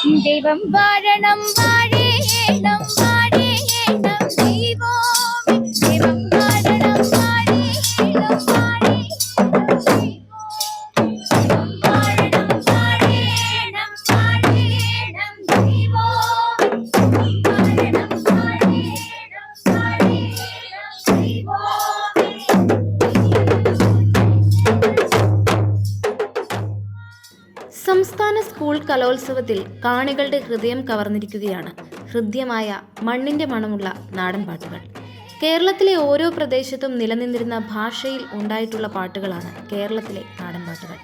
தெய்வம் வாழ நம் வாழே நம் வாழ കലോത്സവത്തിൽ കാണികളുടെ ഹൃദയം കവർന്നിരിക്കുകയാണ്. ഹൃദ്യമായ മണ്ണിന്റെ മണമുള്ള നാടൻ പാട്ടുകൾ. കേരളത്തിലെ ഓരോ പ്രദേശത്തും നിലനിന്നിരുന്ന ഭാഷയിൽ ഉണ്ടായിട്ടുള്ള പാട്ടുകളാണ് കേരളത്തിലെ നാടൻ പാട്ടുകൾ.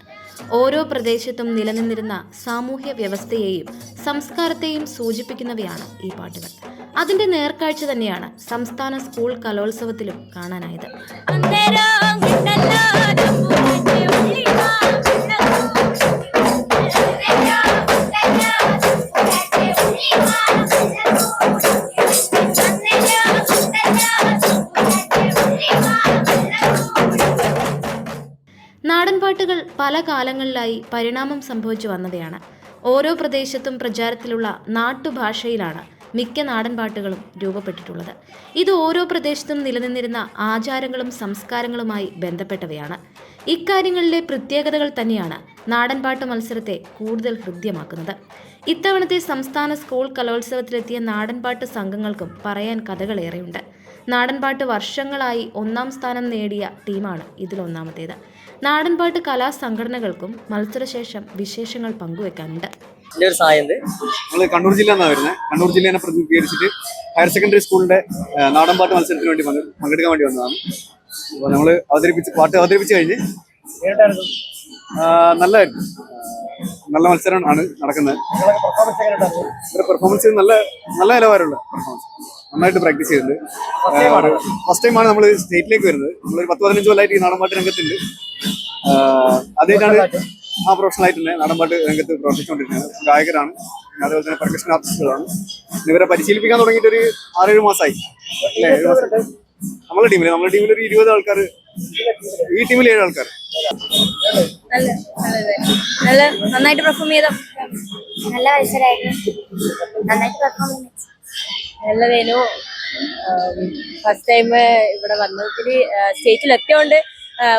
ഓരോ പ്രദേശത്തും നിലനിന്നിരുന്ന സാമൂഹ്യ വ്യവസ്ഥയെയും സംസ്കാരത്തെയും സൂചിപ്പിക്കുന്നവയാണ് ഈ പാട്ടുകൾ. അതിന്റെ നേർക്കാഴ്ച തന്നെയാണ് സംസ്ഥാന സ്കൂൾ കലോത്സവത്തിലും കാണാനായത്. നാടൻ പാട്ടുകൾ പല കാലങ്ങളിലായി പരിണാമം സംഭവിച്ചു വന്നവയാണ്. ഓരോ പ്രദേശത്തും പ്രചാരത്തിലുള്ള നാട്ടുഭാഷയിലാണ് മിക്ക നാടൻപാട്ടുകളും രൂപപ്പെട്ടിട്ടുള്ളത്. ഇത് ഓരോ പ്രദേശത്തും നിലനിന്നിരുന്ന ആചാരങ്ങളും സംസ്കാരങ്ങളുമായി ബന്ധപ്പെട്ടവയാണ്. ഇക്കാര്യങ്ങളിലെ പ്രത്യേകതകൾ തന്നെയാണ് നാടൻപാട്ട് മത്സരത്തെ കൂടുതൽ ഹൃദ്യമാക്കുന്നത്. ഇത്തവണത്തെ സംസ്ഥാന സ്കൂൾ കലോത്സവത്തിലെത്തിയ നാടൻപാട്ട് സംഘങ്ങൾക്കും പറയാൻ കഥകളേറെയുണ്ട്. നാടൻപാട്ട് വർഷങ്ങളായി ഒന്നാം സ്ഥാനം നേടിയ ടീമാണ് ഇതിലൊന്നാമത്തേത് നാടൻപാട്ട് കലാ സംഘടനകൾക്കും മത്സരശേഷം വിശേഷങ്ങൾ പങ്കുവെക്കാനുണ്ട്. എന്റെ ഒരു സായന്ത് നമ്മൾ കണ്ണൂർ ജില്ല എന്നാണ് വരുന്നത്. കണ്ണൂർ ജില്ലേനെ പ്രതിനിധീകരിച്ചിട്ട് ഹയർ സെക്കൻഡറി സ്കൂളിന്റെ നാടൻപാട്ട് മത്സരത്തിന് വേണ്ടി പങ്കെ- പങ്കെടുക്കാൻ വേണ്ടി വന്നതാണ്. അപ്പോൾ നമ്മൾ അവതരിപ്പിച്ച് പാട്ട് അവതരിപ്പിച്ച് കഴിഞ്ഞ് നല്ല നല്ലതായിരുന്നു നല്ല മത്സരമാണ് നടക്കുന്നത്. പെർഫോമൻസ് നല്ല നല്ല നിലവാരമുള്ള പെർഫോമൻസ് നന്നായിട്ട് പ്രാക്ടീസ് ചെയ്തിട്ടുണ്ട്. ഫസ്റ്റ് ടൈമാണ് നമ്മൾ സ്റ്റേറ്റിലേക്ക് വരുന്നത്. നമ്മളൊരു പത്ത് പതിനഞ്ച് കൊല്ലമായിട്ട് ഈ നാടൻപാട്ട് രംഗത്തുണ്ട്. ആദ്യമായിട്ടാണ് ആ പ്രൊഫഷണൽ ആയിട്ട് തന്നെ നാടൻപാട്ട് രംഗത്ത് പ്രവർത്തിച്ചുകൊണ്ടിരിക്കുന്നത്. ഗായകരാണ്. അതുപോലെ തന്നെ പ്രൊഫഷണൽ ആർട്ടിസ്റ്റുകളാണ് ഇവരെ പരിശീലിപ്പിക്കാൻ തുടങ്ങിയിട്ട് ഒരു ആറേഴ് മാസമായി അല്ലേ ഏഴ് മാസം. നമ്മളെ ടീമിൽ നമ്മുടെ ടീമിൽ ഒരു ഇരുപത് ആൾക്കാർ ഈ ടീമിൽ ഏഴ് ആൾക്കാർ നല്ല നല്ലത്. നല്ല നന്നായിട്ട് പെർഫോം ചെയ്തോ? നല്ല മത്സരമായിരുന്നു നന്നായിട്ട് പെർഫോം നല്ലതേനു. ഫസ്റ്റ് ടൈം ഇവിടെ വന്നതിൽ സ്റ്റേറ്റിൽ എത്തിയോണ്ട്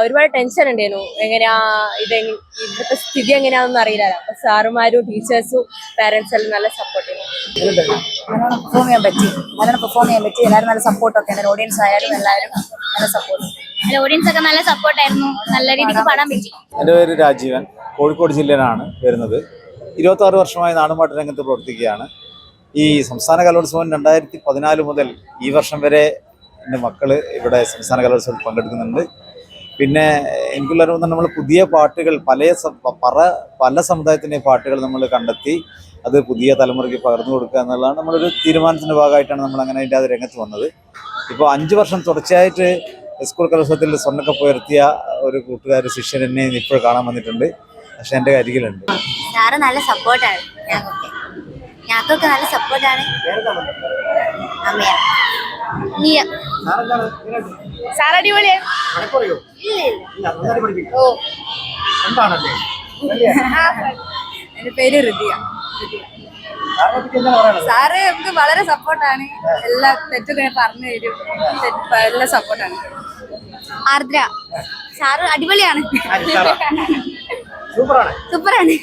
ഒരുപാട് ടെൻഷൻ ഉണ്ടായിരുന്നു എങ്ങനെയാ ഇത് ഇവിടുത്തെ സ്ഥിതി എങ്ങനെയാണെന്ന് അറിയില്ല അപ്പൊ സാറുമാരും ടീച്ചേഴ്സും പാരന്റ്സ് എല്ലാം നല്ല സപ്പോർട്ട് ചെയ്യുന്നു നല്ലോണം പെർഫോം ചെയ്യാൻ പറ്റി. നല്ലോണം പെർഫോം ചെയ്യാൻ പറ്റി. എല്ലാവരും നല്ല സപ്പോർട്ടൊക്കെ ഉണ്ട്. ഓഡിയൻസ് ആയാലും എല്ലാവരും നല്ല സപ്പോർട്ട് ഓഡിയൻസ് ഒക്കെ നല്ല സപ്പോർട്ടായിരുന്നു നല്ല രീതിക്ക് പാടാൻ പറ്റി. എന്റെ പേര് രാജീവൻ. കോഴിക്കോട് ജില്ലയിലാണ് വരുന്നത്. ഇരുപത്താറ് വർഷമായി നാടുമാട്ട് രംഗത്ത് പ്രവർത്തിക്കുകയാണ്. ഈ സംസ്ഥാന കലോത്സവം രണ്ടായിരത്തി പതിനാല് മുതൽ ഈ വർഷം വരെ എന്റെ മക്കൾ ഇവിടെ സംസ്ഥാന കലോത്സവത്തിൽ പങ്കെടുക്കുന്നുണ്ട്. പിന്നെ എനിക്കുള്ള അറിവ് നമ്മൾ പുതിയ പാട്ടുകൾ പല പറ പല സമുദായത്തിന്റെ പാട്ടുകൾ നമ്മൾ കണ്ടെത്തി അത് പുതിയ തലമുറയ്ക്ക് പകർന്നു കൊടുക്കുക എന്നുള്ളതാണ് നമ്മളൊരു തീരുമാനത്തിന്റെ ഭാഗമായിട്ടാണ് നമ്മൾ അങ്ങനെ അതിന്റെ അത് രംഗത്ത് വന്നത്. ഇപ്പോൾ അഞ്ച് വർഷം തുടർച്ചയായിട്ട് സ്കൂൾ കലോത്സവത്തിൽ സ്വർണക്കപ്പ് ഉയർത്തിയ ഒരു കൂട്ടുകാർ ശിഷ്യൻ എന്നെ ഇപ്പോൾ കാണാൻ വന്നിട്ടുണ്ട്. പക്ഷെ എന്റെ അരികിലുണ്ട്. സാറ് നല്ല സപ്പോർട്ടാണ് ഞങ്ങൾക്കൊക്കെ നല്ല സപ്പോർട്ടാണ്. അമ്മയ. നീയ. സാർ ഓ. എന്റെ പേര് സാറ് നമുക്ക് വളരെ സപ്പോർട്ടാണ്. എല്ലാ തെറ്റൊക്കെ പറഞ്ഞു തരും. എല്ലാ സപ്പോർട്ടാണ്. ആർദ്ര. സാറ് അടിപൊളിയാണ്. സൂപ്പറാണ്. സൂപ്പറാണ്.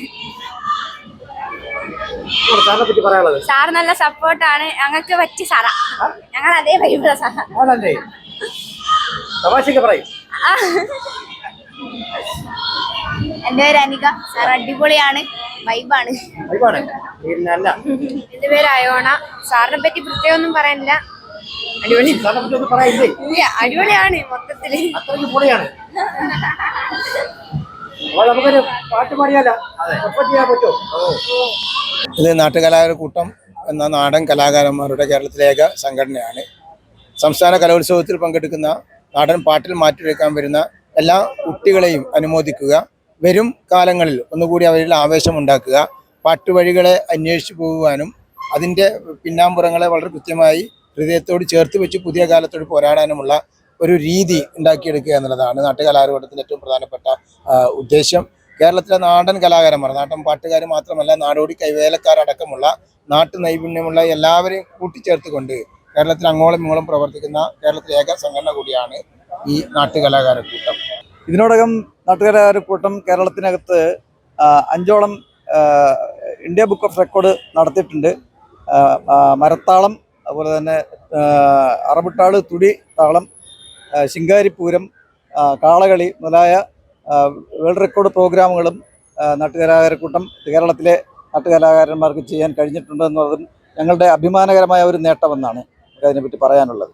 സാറിനെ പറ്റി പറയാനുള്ളത്. സാർ നല്ല സപ്പോർട്ടാണ്. ഞങ്ങൾക്ക് പറ്റി സാറാ. ഞങ്ങൾ അതേ വൈബുള്ള സാറാ. ആണല്ലേ? തമാശയൊക്കെ പറയും. എന്റെ പേര് അനിക. സാർ അടിപൊളിയാണ്. വൈബാണ് വൈബാണ് എന്റെ പേര് അയോണ. സാറിനെ പറ്റി പ്രത്യേകം ഒന്നും പറയാനില്ല? അടിപൊളി ഇല്ല അടിപൊളിയാണ് മൊത്തത്തിൽ. അത്രയ്ക്ക് പൊളിയാണ്. അപ്പോൾ നമുക്കൊരു പാട്ട് പാടിയാലോ? ഒപ്പം ചെയ്യാൻ പറ്റുമോ? ഇത് നാട്ടുകലാകാര കൂട്ടം എന്ന നാടൻ കലാകാരന്മാരുടെ കേരളത്തിലെ ഏക സംഘടനയാണ്. സംസ്ഥാന കലോത്സവത്തിൽ പങ്കെടുക്കുന്ന നാടൻ പാട്ടിൽ മാറ്റിയെടുക്കാൻ വരുന്ന എല്ലാ കുട്ടികളെയും അനുമോദിക്കുക വരും കാലങ്ങളിൽ ഒന്നുകൂടി അവരിൽ ആവേശം ഉണ്ടാക്കുക പാട്ടുവഴികളെ അന്വേഷിച്ചു പോകുവാനും അതിന്റെ പിന്നാമ്പുറങ്ങളെ വളരെ കൃത്യമായി ഹൃദയത്തോട് ചേർത്ത് വെച്ച് പുതിയ കാലത്തോട് പോരാടാനുമുള്ള ഒരു രീതി ഉണ്ടാക്കിയെടുക്കുക എന്നുള്ളതാണ് നാട്ടുകലാരൂപത്തിന്റെ ഏറ്റവും പ്രധാനപ്പെട്ട ഉദ്ദേശം. കേരളത്തിലെ നാടൻ കലാകാരന്മാർ നാട്ടൻ പാട്ടുകാർ മാത്രമല്ല നാടോടി കൈവേലക്കാരടക്കമുള്ള നാട്ടു നൈപുണ്യമുള്ള എല്ലാവരെയും കൂട്ടിച്ചേർത്തുകൊണ്ട് കേരളത്തിൽ അങ്ങോളം ഇങ്ങോളം പ്രവർത്തിക്കുന്ന കേരളത്തിലെ ഏക സംഘടന കൂടിയാണ് ഈ നാട്ടുകലാകാരക്കൂട്ടം. ഇതിനോടകം നാട്ടുകലാകാരക്കൂട്ടം കേരളത്തിനകത്ത് അഞ്ചോളം ഇന്ത്യ ബുക്ക് ഓഫ് റെക്കോർഡ് നടത്തിയിട്ടുണ്ട്. മരത്താളം അതുപോലെ തന്നെ അറബിട്ടാൾ തുടി താളം ശിങ്കാരിപ്പൂരം കാളകളി മുതലായ വേൾഡ് റെക്കോർഡ് പ്രോഗ്രാമുകളും നാട്ടുകലാകാരക്കൂട്ടം കേരളത്തിലെ നാട്ടുകലാകാരന്മാർക്ക് ചെയ്യാൻ കഴിഞ്ഞിട്ടുണ്ട് എന്നുള്ളതും ഞങ്ങളുടെ അഭിമാനകരമായ ഒരു നേട്ടമെന്നാണ് അതിനെപ്പറ്റി പറയാനുള്ളത്.